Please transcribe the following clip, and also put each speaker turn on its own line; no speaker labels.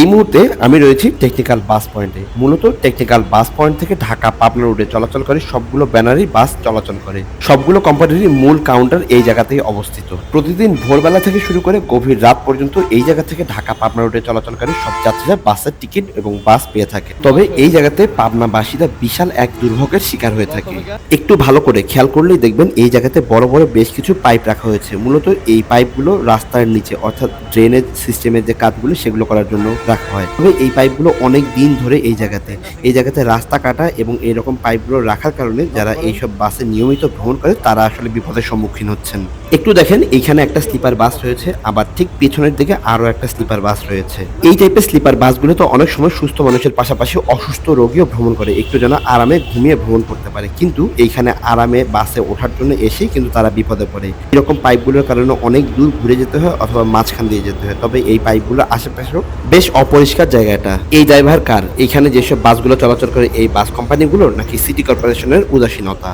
এই মুহূর্তে আমি রয়েছি টেকনিক্যাল বাস পয়েন্টে মূলত টেকনিক্যাল বাস পয়েন্ট থেকে ঢাকা পাবনা রুটে চলাচল করে, সবগুলো ব্যানারই বাস চলাচল করে। সবগুলো কোম্পানিরই মূল কাউন্টার এই জায়গাতেই অবস্থিত। প্রতিদিন ভোরবেলা থেকে শুরু করে গভীর রাত পর্যন্ত এই জায়গা থেকে ঢাকা পাবনা রুটে চলাচলকারী সব যাত্রীরা বাসের টিকিট এবং বাস পেয়ে থাকে। তবে এই জায়গাতে পাবনাবাসীরা বিশাল এক দুর্ভোগের শিকার হয়ে থাকে। একটু ভালো করে খেয়াল করলেই দেখবেন এই জায়গাতে বড় বড় বেশ কিছু পাইপ রাখা হয়েছে। মূলত এই পাইপগুলো রাস্তার নিচে অর্থাৎ ড্রেনেজ সিস্টেমের যে কাজগুলো সেগুলো করার জন্য। রাখা হয়। তবে এই পাইপগুলো অনেক দিন ধরে এই জায়গাতে। এই জায়গাতে রাস্তা কাটা এবং এরকম পাইপগুলো রাখার কারণে যারা এইসব বাসে নিয়মিত ভ্রমণ করে, তারা আসলে বিপদের সম্মুখীন হচ্ছেন। একটু দেখেন, এইখানে একটা স্লিপার বাস রয়েছে, আবার ঠিক পিছনের দিকে আরও একটা স্লিপার বাস রয়েছে। এই টাইপের স্লিপার বাসগুলো তো অনেক সময় সুস্থ মানুষের পাশাপাশি অসুস্থ রোগীও ভ্রমণ করে, একটু যেন আরামে ঘুমিয়ে ভ্রমণ করতে পারে। কিন্তু এইখানে আরামে বাসে ওঠার জন্য এসেই কিন্তু তারা বিপদে পড়ে। এরকম পাইপগুলোর কারণে অনেক দূর ঘুরে যেতে হয় অথবা মাঝখান দিয়ে যেতে হয়। তবে এই পাইপগুলো আশেপাশেও বেশ অপরিষ্কার জায়গাটা। এই ড্রাইভার কার? এখানে যেসব বাসগুলো চলাচল করে এই বাস কোম্পানিগুলোর নাকি সিটি কর্পোরেশনের উদাসীনতা?